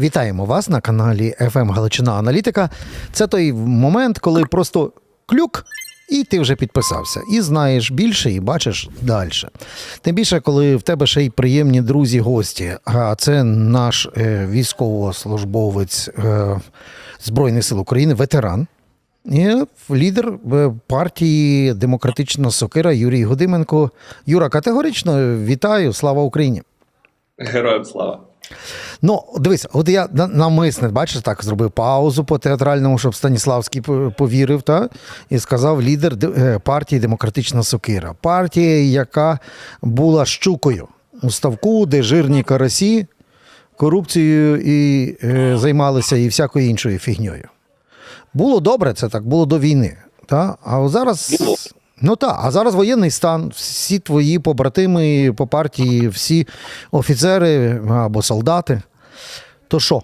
Вітаємо вас на каналі FM Галичина Аналітика. Це той момент, коли просто клюк, і ти вже підписався. І знаєш більше, і бачиш далі. Тим більше, коли в тебе ще й приємні друзі, гості. А це наш е, військовослужбовець е, Збройних сил України, ветеран. І лідер е, партії Демократична Сокира Юрій Годименко. Юра, категорично вітаю, слава Україні! Героям слава. Ну, дивись, от я на- навмисне, бачиш, так зробив паузу по театральному, щоб Станіславський повірив, та? і сказав лідер е, партії Демократична Сокира. Партія, яка була щукою у ставку, де жирні карасі корупцією і е, займалися і всякою іншою фігньою. Було добре це так, було до війни. Та? А зараз. Ну так, а зараз воєнний стан, всі твої побратими по партії, всі офіцери або солдати. То що?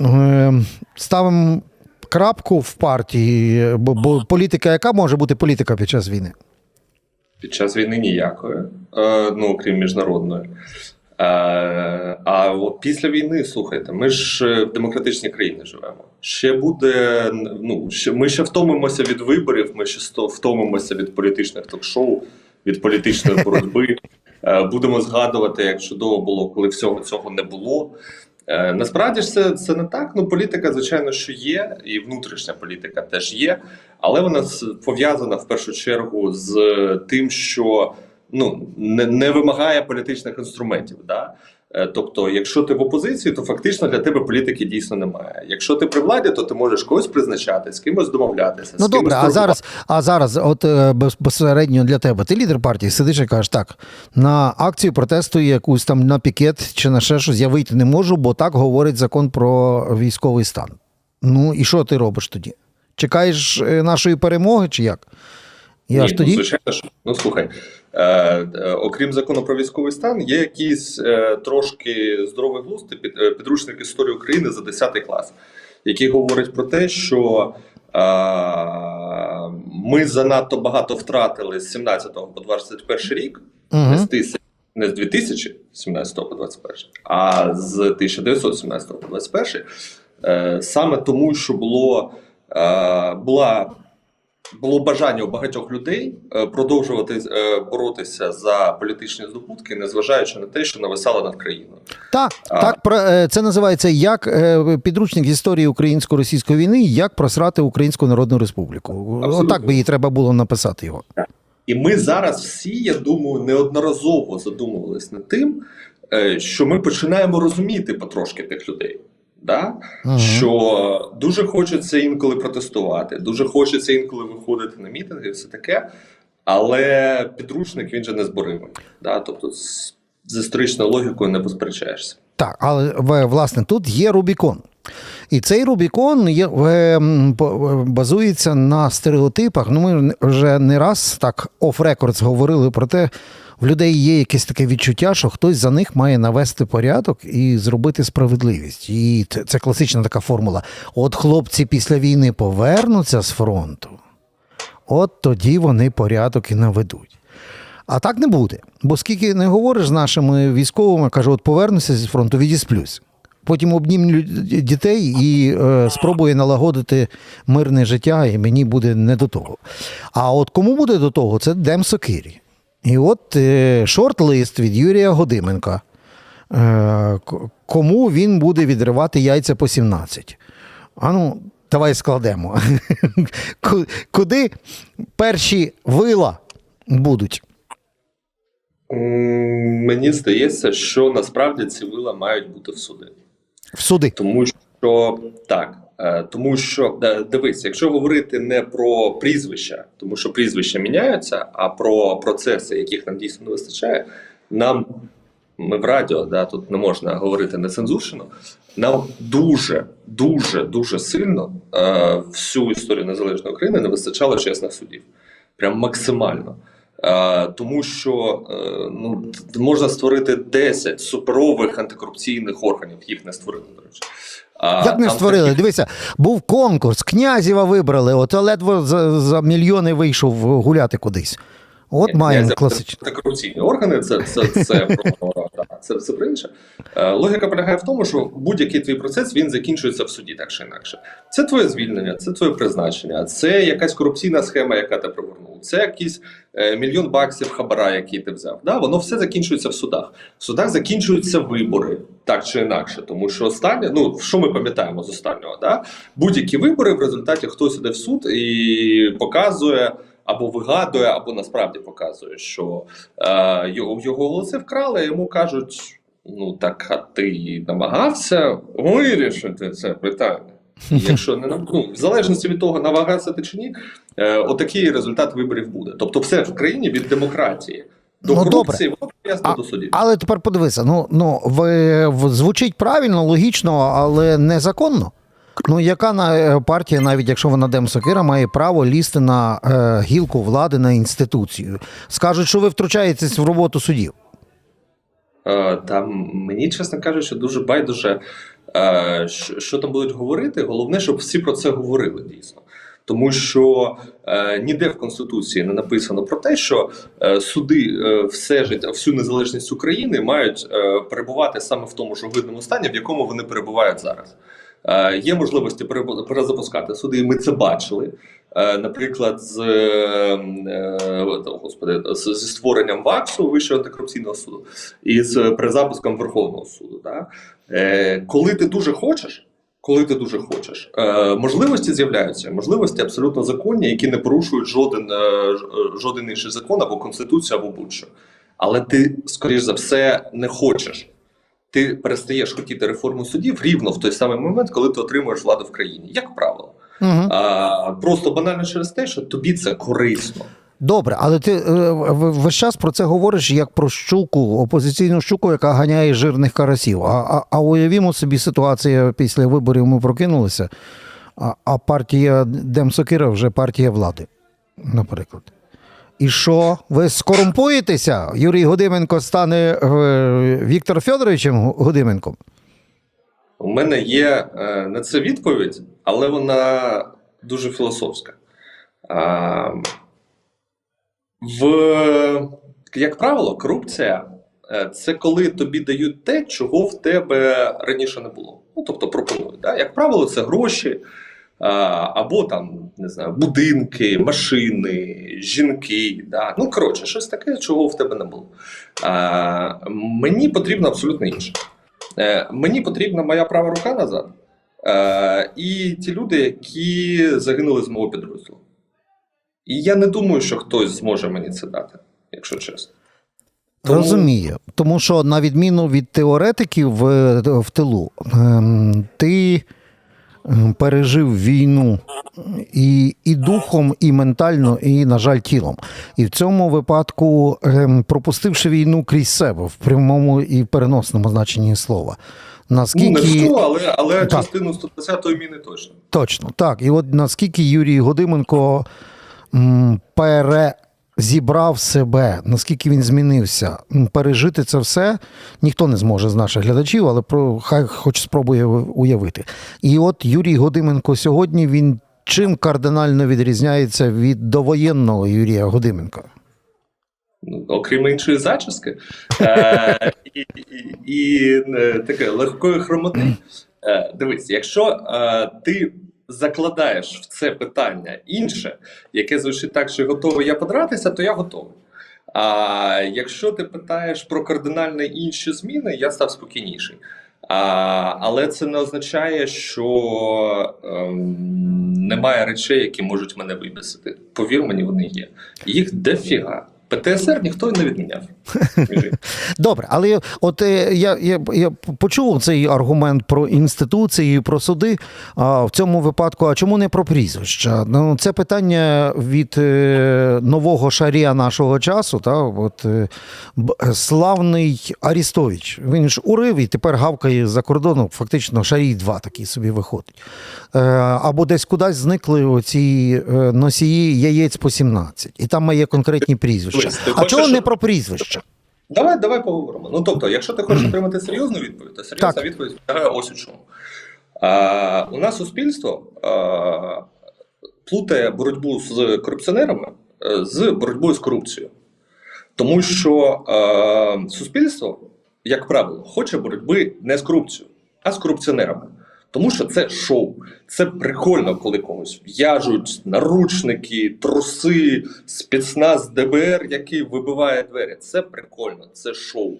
Е, Ставимо крапку в партії, бо, бо політика, яка може бути політика під час війни? Під час війни ніякої, е, ну окрім міжнародної. Е, а от після війни, слухайте, ми ж е, в демократичній країні живемо. Ще буде. Ну ще ми ще втомимося від виборів. Ми ще втомимося від політичних ток-шоу, від політичної боротьби. Е, Будемо згадувати, як чудово було, коли всього цього не було. Насправді ж це, це не так. Ну, політика, звичайно, що є, і внутрішня політика теж є, але вона пов'язана в першу чергу з тим, що ну не, не вимагає політичних інструментів. Да? Е, Тобто, якщо ти в опозиції, то фактично для тебе політики дійсно немає. Якщо ти при владі, то ти можеш когось призначати, з кимось домовлятися. Ну з добре, кимось а зараз, а зараз, от е, безпосередньо для тебе, ти лідер партії, сидиш і кажеш, так, на акцію протесту якусь там на пікет чи на ще щось я вийти не можу, бо так говорить закон про військовий стан. Ну і що ти робиш тоді? Чекаєш е, нашої перемоги, чи як? Я Ні, ж ну, тоді. звичайно, що ну слухай, е, е, окрім закону про військовий стан, є якийсь е, трошки здоровий глузд під, е, підручник історії України за 10 клас, який говорить про те, що е, ми занадто багато втратили з 17 по 21 рік, не з тисяч. Не з 2017 по 21, а з 1917 по 21, е, саме тому, що було, е, була було бажання у багатьох людей е, продовжувати е, боротися за політичні здобутки, незважаючи на те, що нависало над країною. Так, А. так про- е, це називається як підручник історії українсько-російської війни, як просрати Українську Народну Республіку. Абсолютно. Отак би їй треба було написати його. І ми зараз всі, я думаю, неодноразово задумувались над тим, що ми починаємо розуміти потрошки тих людей. Да? Ага. Що дуже хочеться інколи протестувати, дуже хочеться інколи виходити на мітинги, все таке. Але підручник він же незборимий. Да? Тобто з, з історичною логікою не посперечаєшся. Так, але власне тут є Рубікон. І цей Рубікон є, е, по- е, базується на стереотипах. Ну, ми вже не раз так оф-рекордс говорили про те, в людей є якесь таке відчуття, що хтось за них має навести порядок і зробити справедливість. І це, класична така формула. От хлопці після війни повернуться з фронту, от тоді вони порядок і наведуть. А так не буде. Бо скільки не говориш з нашими військовими, кажу, от повернуся зі фронту, відісплюсь. Потім обнімлю дітей і е, спробую налагодити мирне життя, і мені буде не до того. А от кому буде до того, це Дем Сокирі. І от е, шорт-лист від Юрія Годименка. Е, кому він буде відривати яйця по 17? А ну, давай складемо. Куди перші вила будуть? Мені здається, що насправді ці вила мають бути в суди. В суди. Тому що так, е, тому що е, дивись, якщо говорити не про прізвища, тому що прізвища міняються, а про процеси, яких нам дійсно не вистачає, нам ми в радіо, да, тут не можна говорити нецензурщину, Нам дуже, дуже, дуже сильно е, всю історію незалежної України не вистачало чесних судів. Прям максимально. Е, тому що е, ну, можна створити 10 суперових антикорупційних органів, їх не створили, до речі. Як не створили? Дивися, був конкурс, князєва вибрали, от ледве за, за мільйони вийшов гуляти кудись. От маємо князя- класичне. корупційні органи це, це, це про, це все про інше. Е, Логіка полягає в тому, що будь-який твій процес він закінчується в суді, так чи інакше. Це твоє звільнення, це твоє призначення, це якась корупційна схема, яка ти провернув, це якийсь е, мільйон баксів хабара, який ти взяв. Да? Воно все закінчується в судах. В судах закінчуються вибори, так чи інакше. Тому що останнє, ну що ми пам'ятаємо з останнього, да? будь-які вибори в результаті хтось іде в суд і показує. Або вигадує, або насправді показує, що е, його, його голоси вкрали, йому кажуть: ну так, а ти намагався вирішити це питання. Якщо не ну, в залежності від того, намагався ти чи ні, е, отакий результат виборів буде. Тобто, все в країні від демократії до Ну, корупції, воно прив'язано до судів. Але тепер подивися, ну, ну ви, в- звучить правильно, логічно, але незаконно. Ну, яка е, партія, навіть якщо вона демсокира, має право лізти на е, гілку влади на інституцію? Скажуть, що ви втручаєтесь в роботу судів. Е, Там мені, чесно кажучи, дуже байдуже, що там будуть говорити. Головне, щоб всі про це говорили дійсно. Тому що е, ніде в Конституції не написано про те, що е, суди е, все життя, всю незалежність України мають е, перебувати саме в тому ж огидному стані, в якому вони перебувають зараз. Е, є можливості перезапускати суди, і ми це бачили. Е, наприклад, з, е, господи, зі створенням ВАКСу Вищого антикорупційного суду і з перезапуском Верховного суду. Да? Коли ти дуже хочеш, коли ти дуже хочеш, можливості з'являються, можливості абсолютно законні, які не порушують жоден, жоден інший закон або конституцію, або будь-що. Але ти, скоріш за все, не хочеш. Ти перестаєш хотіти реформу судів рівно в той самий момент, коли ти отримуєш владу в країні, як правило. Угу. А, просто банально через те, що тобі це корисно. Добре, але ти е, весь час про це говориш як про щуку, опозиційну щуку, яка ганяє жирних карасів. А, а, а уявімо собі ситуацію після виборів ми прокинулися, а, а партія Демсокира вже партія влади, наприклад. І що? Ви скорумпуєтеся? Юрій Годименко стане е, Віктором Федоровичем Годименком? У мене є е, на це відповідь, але вона дуже філософська. В, як правило, корупція е, це коли тобі дають те, чого в тебе раніше не було. Ну, тобто пропонують. Да? Як правило, це гроші. Або там не знаю, будинки, машини, жінки. Да? Ну коротше, щось таке, чого в тебе не було. А, мені потрібно абсолютно інше. Е, мені потрібна моя права рука назад. Е, і ті люди, які загинули з мого підрозділу. І я не думаю, що хтось зможе мені це дати, якщо чесно. Тому- Розумію. Тому що, на відміну від теоретиків в, в тилу, ем, ти пережив війну і, і духом, і ментально, і, на жаль, тілом. І в цьому випадку, ем, пропустивши війну крізь себе в прямому і переносному значенні слова. Ну, не всю, але, але Так. частину 120-ї міни точно. Точно, так. І от наскільки Юрій Годименко м, перезібрав себе, наскільки він змінився, пережити це все ніхто не зможе з наших глядачів, але про хай хоч спробує уявити. І от Юрій Годименко сьогодні він чим кардинально відрізняється від довоєнного Юрія Годименка? Ну, окрім іншої зачіски е, і, і, і е, таке легкої хромоти. Е, дивись, якщо е, ти закладаєш в це питання інше, яке звучить так, що готовий я подратися, то я готовий. А якщо ти питаєш про кардинально інші зміни, я став спокійніший. А, але це не означає, що ем, немає речей, які можуть мене вибісити. Повір мені, вони є. Їх дофіга. ПТСР ніхто не відміняв. Добре, але от е, я, я, я почув цей аргумент про інституції, про суди. А в цьому випадку, а чому не про прізвища? Ну, це питання від е, нового шарія нашого часу. Та, от, е, славний Арістович. Він ж урив і тепер гавкає за кордоном. Фактично, шарій 2 такий собі виходить. Або десь кудись зникли оці носії яєць по 17. І там є конкретні прізвища. Дивись, ти А чого не про прізвища? Давай, давай поговоримо. Ну тобто, якщо ти хочеш отримати серйозну відповідь, то серйозна Так. відповідь полягає ось у чому. А, у нас суспільство а, плутає боротьбу з корупціонерами е, з боротьбою з корупцією. Тому що е, суспільство як правило, хоче боротьби не з корупцією, а з корупціонерами. Тому що це шоу. Це прикольно, коли комусь в'яжуть наручники, труси, спецназ ДБР, який вибиває двері. Це прикольно, це шоу.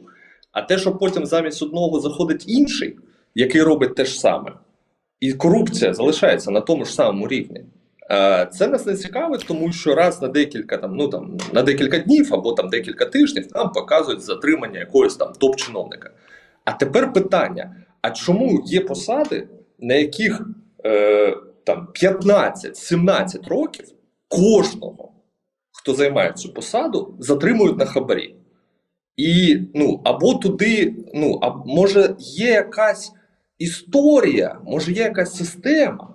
А те, що потім замість одного заходить інший, який робить те ж саме, і корупція залишається на тому ж самому рівні. Е, Це нас не цікавить, тому що раз на декілька там, ну там на декілька днів або там декілька тижнів нам показують затримання якогось там топ-чиновника. А тепер питання: а чому є посади, на яких е, там 15-17 років кожного, хто займає цю посаду, затримують на хабарі? І ну або туди, ну а може є якась історія, може є якась система,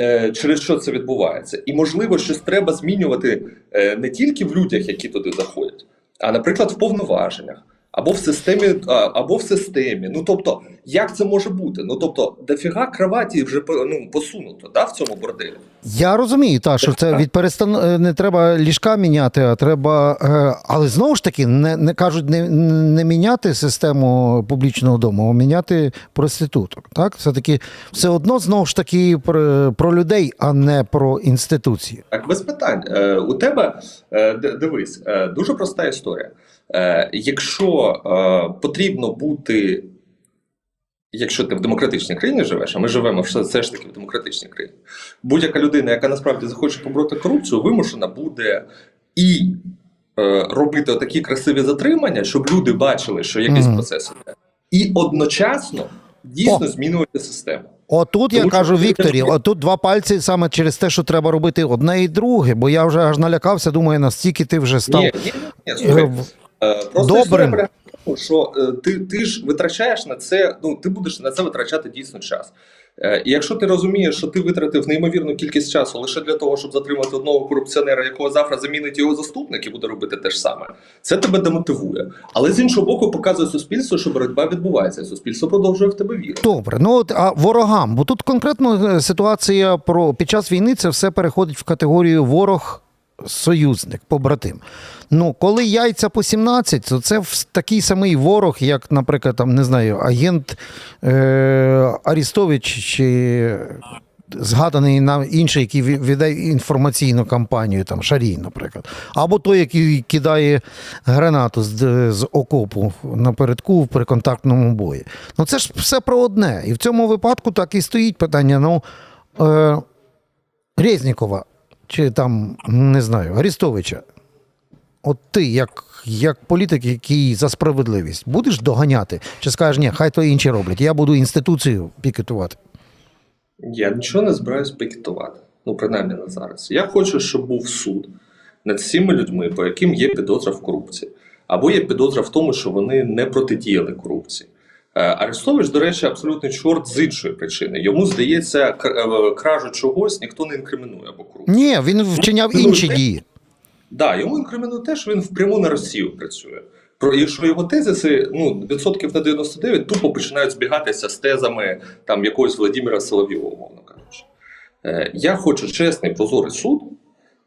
е, через що це відбувається, і можливо, щось треба змінювати е, не тільки в людях, які туди заходять, а наприклад, в повноваженнях. Або в системі, або в системі. Ну тобто, як це може бути? Ну тобто, дофіга кроваті вже ну, посунуто да, в цьому борделі. Я розумію, та, що це від перестан... е, не треба ліжка міняти, а треба. е, Але знову ж таки, не, не кажуть не, не міняти систему публічного дому, а міняти проституток. Так? Все-таки все одно знову ж таки про, про людей, а не про інституції. Так, без питань. Е, у тебе дивись, дуже проста історія. Е, якщо е, потрібно бути, якщо ти в демократичній країні живеш, а ми живемо все, ж таки в демократичній країні, будь-яка людина, яка насправді захоче побороти корупцію, вимушена буде і е, робити такі красиві затримання, щоб люди бачили, що якийсь Мгм. процес іде, і одночасно дійсно О. змінювати систему. Отут я Тому що кажу Вікторі, отут два пальці саме через те, що треба робити одне і друге, бо я вже аж налякався, думаю, настільки ти вже став. Ні, ні, ні, Просто Добрим. історія тому, що е, ти, ти ж витрачаєш на це, ну ти будеш на це витрачати дійсно час. Е, І якщо ти розумієш, що ти витратив неймовірну кількість часу лише для того, щоб затримати одного корупціонера, якого завтра замінить його заступник і буде робити те ж саме, це тебе демотивує. Але з іншого боку, показує суспільству, що боротьба відбувається, і суспільство продовжує в тебе вірити. Добре, ну от а ворогам, бо тут конкретно е, ситуація про під час війни це все переходить в категорію ворог. Союзник, побратим. Ну, коли яйця по 17, то це такий самий ворог, як, наприклад, там, не знаю, агент е, Арістович чи згаданий нам інший, який веде інформаційну кампанію, там Шарій, наприклад. Або той, який кидає гранату з, з окопу напередку при контактному бої. Ну це ж все про одне. І в цьому випадку так і стоїть питання. Ну, е, Резнікова, чи там, не знаю, Арістовича. От ти, як, як політик, який за справедливість, будеш доганяти? Чи скажеш, ні, хай то інші роблять, я буду інституцію пікетувати. Я нічого не збираюсь пікетувати. Ну, принаймні на зараз. Я хочу, щоб був суд над всіма людьми, по яким є підозра в корупції, або є підозра в тому, що вони не протидіяли корупції. Е, Арестович, до речі, абсолютний чорт з іншої причини. Йому здається, е, кражу чогось ніхто не інкримінує або корупцію. Ні, він вчиняв інші дії. Да, йому інкримінує те, що він впряму на Росію працює. Про і що його тезиси ну відсотків на 99 тупо починають збігатися з тезами там якогось Владимира Соловйова, умовно кажучи. Е, я хочу чесний прозорий суд,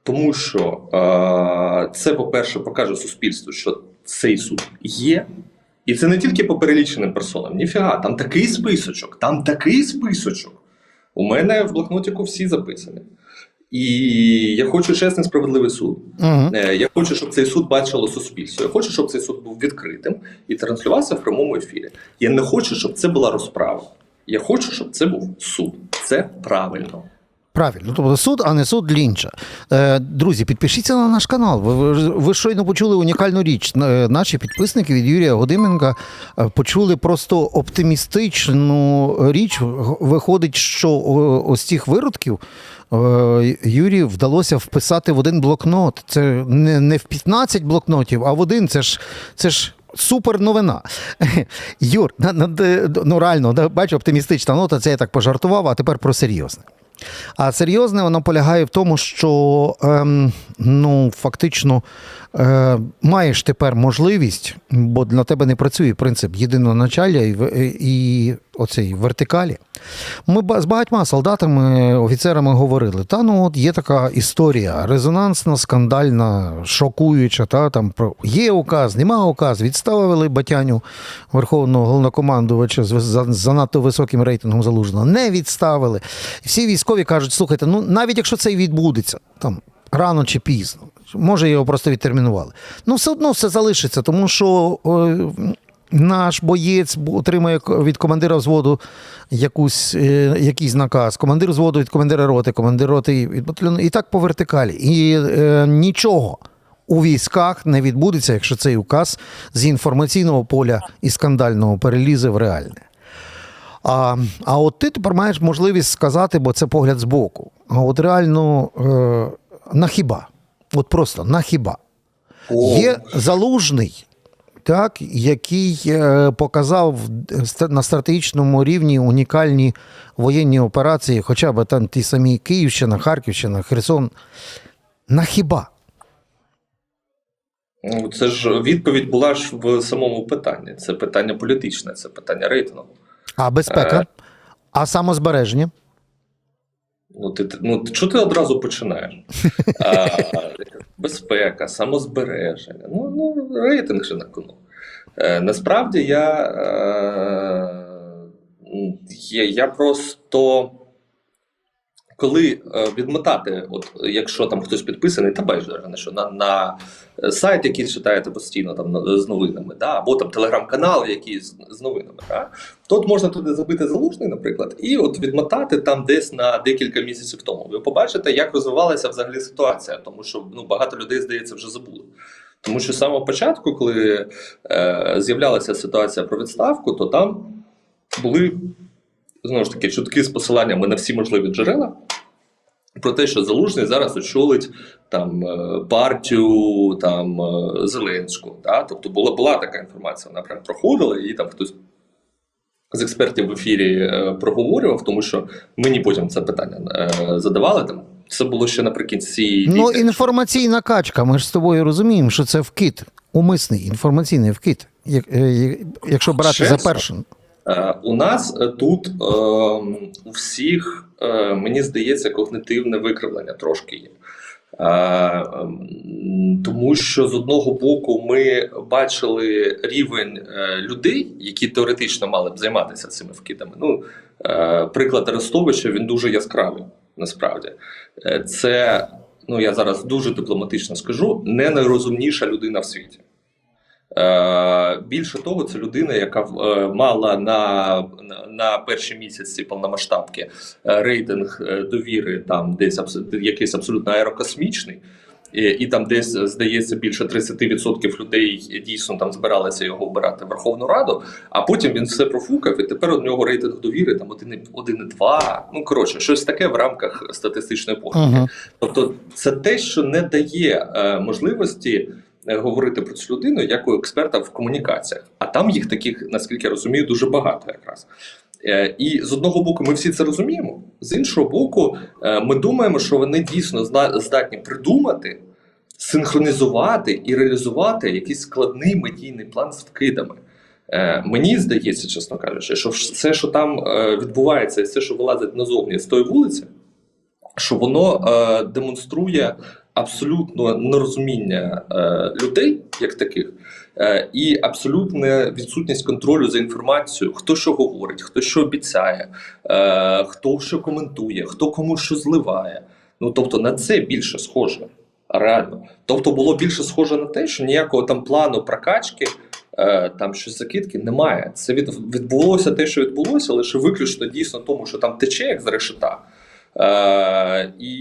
тому що е, це, по-перше, покаже суспільству, що цей суд є. І це не тільки по переліченим персонам. Ніфіга, там такий списочок, там такий списочок. У мене в блокнотику всі записані. І я хочу чесний справедливий суд. Угу. Е, Я хочу, щоб цей суд бачило суспільство. Я хочу, щоб цей суд був відкритим і транслювався в прямому ефірі. Я не хочу, щоб це була розправа. Я хочу, щоб це був суд. Це правильно. Правильно, тобто суд, а не суд лінча. Е, друзі, підпишіться на наш канал. Ви, ви, щойно почули унікальну річ. Е, Наші підписники від Юрія Годименка е, почули просто оптимістичну річ. Виходить, що ось цих виродків Юрію вдалося вписати в один блокнот. Це не, не в 15 блокнотів, а в один. Це ж це ж. Супер новина. Юр, ну реально, бачу, оптимістична нота, це я так пожартував, а тепер про серйозне. А серйозне воно полягає в тому, що ем, ну, фактично маєш тепер можливість, бо на тебе не працює принцип єдиного началля і, і оцей вертикалі. Ми з багатьма солдатами, офіцерами говорили: та ну от є така історія, резонансна, скандальна, шокуюча. Та там про є указ, нема указ, відставили батяню верховного головнокомандувача з занадто високим рейтингом залужного. Не відставили. Всі військові кажуть: слухайте, ну навіть якщо це і відбудеться, там рано чи пізно. Може, його просто відтермінували. Ну, все одно все залишиться, тому що е, наш боєць к- від командира взводу якусь, е, якийсь наказ, командир взводу від командира роти, командир роти від батальйону, і так по вертикалі. І е, нічого у військах не відбудеться, якщо цей указ з інформаційного поля і скандального перелізе в реальне. А, а от ти тепер маєш можливість сказати, бо це погляд збоку. А от реально е, на хіба? От просто на хіба. О, Є залужний, так, який е, показав на стратегічному рівні унікальні воєнні операції, хоча б там ті самі Київщина, Харківщина, Херсон. На хіба? Ну, Це ж відповідь була ж в самому питанні. Це питання політичне, це питання рейтингу. А безпека? А самозбереження? Ну, ти, ну, чого ти одразу починаєш? А, безпека, самозбереження. Ну, ну рейтинг же на кону. Е, насправді я, е, я просто. Коли е, відмотати, от якщо там хтось підписаний, та байдуже на що на, на сайт, який читаєте постійно там з новинами, да, або там телеграм-канал, який з, з новинами, да, то от можна туди забити залужний, наприклад, і от відмотати там десь на декілька місяців тому. Ви побачите, як розвивалася взагалі ситуація, тому що ну багато людей, здається, вже забули. Тому що з самого початку, коли е, з'являлася ситуація про відставку, то там були знову ж таки чутки з посиланнями на всі можливі джерела. Про те, що Залужний зараз очолить там е, партію там е, Зеленську. Да? Тобто була, була така інформація, вона прям проходила, і там хтось з експертів в ефірі е, проговорював, тому що мені потім це питання задавали. Там це було ще наприкінці. Ну, інформаційна качка. Ми ж з тобою розуміємо, що це вкид, умисний інформаційний вкид, як- якщо брати за Чесно? першим. Е, У нас е, тут е, у всіх, е, мені здається, когнитивне викривлення трошки є. Ем, Тому що з одного боку ми бачили рівень людей, які теоретично мали б займатися цими вкидами. Ну, приклад Арестовича він дуже яскравий, насправді. Це, ну я зараз дуже дипломатично скажу, не найрозумніша людина в світі. Е, більше того, це людина, яка е, мала на, на, перші місяці повномасштабки е, рейтинг довіри, там десь якийсь абсолютно аерокосмічний. І, і там десь здається більше 30% людей дійсно там збиралися його обирати в Верховну Раду. А потім він все профукав, і тепер у нього рейтинг довіри там 1,2. Ну коротше, щось таке в рамках статистичної похибки. Угу. Тобто, це те, що не дає е, можливості говорити про цю людину як у експерта в комунікаціях. А там їх таких, наскільки я розумію, дуже багато якраз. Е, і з одного боку, ми всі це розуміємо. З іншого боку, е, ми думаємо, що вони дійсно здатні придумати, синхронізувати і реалізувати якийсь складний медійний план з вкидами. Е, мені здається, чесно кажучи, що все, що там е, відбувається, і все, що вилазить назовні з тої вулиці, що воно е, демонструє абсолютно нерозуміння е, людей як таких, е, і абсолютна відсутність контролю за інформацією, хто що говорить, хто що обіцяє, е, хто що коментує, хто кому що зливає. Ну тобто на це більше схоже. Реально. Тобто було більше схоже на те, що ніякого там плану прокачки, е, там щось закидки немає. Це від, відбулося те, що відбулося, лише виключно дійсно тому, що там тече як з решета. Е, і,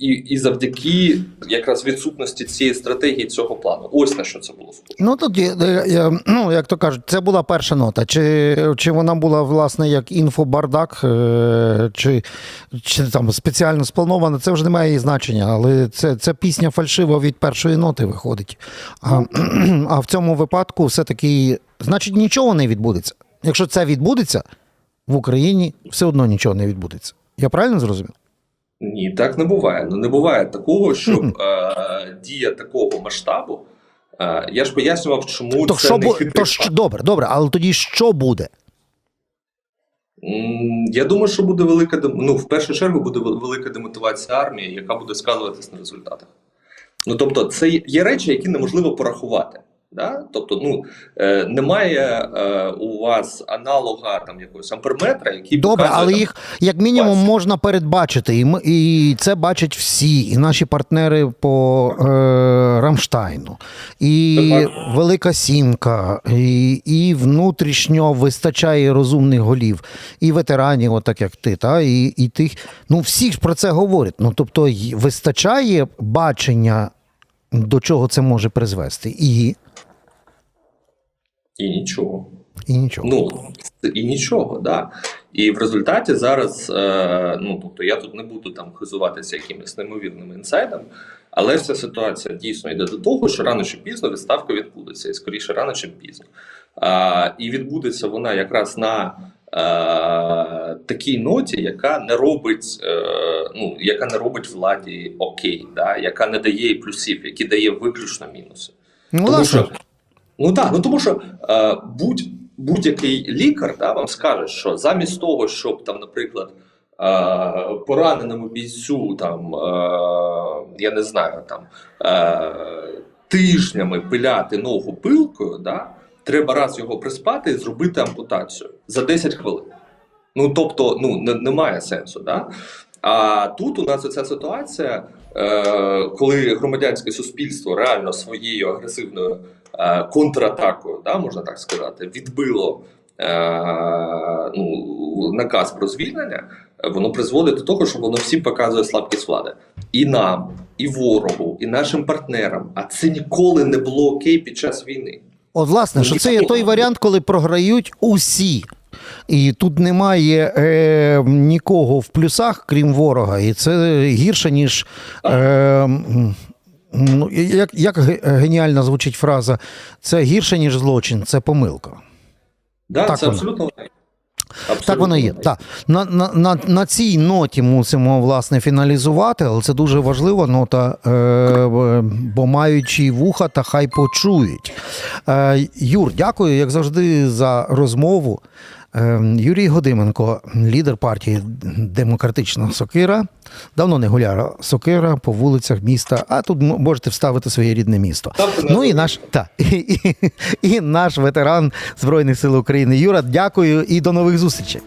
і, і, завдяки якраз відсутності цієї стратегії цього плану. Ось на що це було. Ну тут е, ну, як то кажуть, це була перша нота. Чи, чи вона була власне як інфобардак, е, чи, чи там спеціально спланована, це вже не має значення, але це, це пісня фальшива від першої ноти виходить. А, а в цьому випадку все-таки, значить, нічого не відбудеться. Якщо це відбудеться в Україні, все одно нічого не відбудеться. Я правильно зрозумів? Ні, так не буває. Ну не буває такого, щоб е, дія такого масштабу. Е, я ж пояснював, чому То це що не бу... то що добре, добре, але тоді що буде? Я думаю, що буде велика ну, в першу чергу буде велика демотивація армії, яка буде сказуватись на результатах. Ну тобто, це є речі, які неможливо порахувати. Да? Тобто, ну е, немає е, у вас аналога там якогось амперметра, який Добре, показує, але там, їх як мінімум класі. можна передбачити, і ми і це бачать всі, і наші партнери по е, Рамштайну, і Так. Велика Сімка, і, і внутрішньо вистачає розумних голів, і ветеранів, отак як ти, та і, і тих. Ну всі ж про це говорять. Ну тобто вистачає бачення, до чого це може призвести, і, і нічого. і нічого. Ну і нічого, да. І в результаті зараз, е, ну тобто, я тут не буду там хизуватися якимись неймовірними інсайдами, але ця ситуація дійсно йде до того, що рано чи пізно відставка відбудеться, і скоріше рано чи пізно. А, і відбудеться вона якраз на е, такій ноті, яка не робить, е, ну яка не робить владі окей, да, яка не дає плюсів, які дає виключно мінуси. ну, Тому що, ну так, ну тому що е, будь, будь-який лікар да, вам скаже, що замість того, щоб там, наприклад, е, пораненому бійцю, там, е, я не знаю, там е, тижнями пиляти ногу пилкою, да, треба раз його приспати і зробити ампутацію за 10 хвилин. Ну тобто, ну не, сенсу, да? А тут у нас ця ситуація, коли громадянське суспільство реально своєю агресивною е, контратакою, да, можна так сказати, відбило е, ну, наказ про звільнення, е, воно призводить до того, що воно всім показує слабкість влади. І нам, і ворогу, і нашим партнерам. А це ніколи не було окей під час війни. От, власне, що це є той варіант, коли програють усі. І тут немає е, нікого в плюсах, крім ворога. І це гірше, ніж. Е, ну, як, як геніально звучить фраза, це гірше, ніж злочин, це помилка. Да, Так це воно. абсолютно воно. Так воно є. Так. На, на, на, на цій ноті мусимо власне фіналізувати, але це дуже важлива нота, е, бо маючи вуха, та хай почують. Е, Юр, дякую, як завжди, за розмову. Е, Юрій Годименко, лідер партії Демократична Сокира. Давно не гуляла Сокира по вулицях міста, а тут можете вставити своє рідне місто. Ну і наш, та, і, і, і наш ветеран Збройних сил України. Юра, дякую і до нових зустрічей.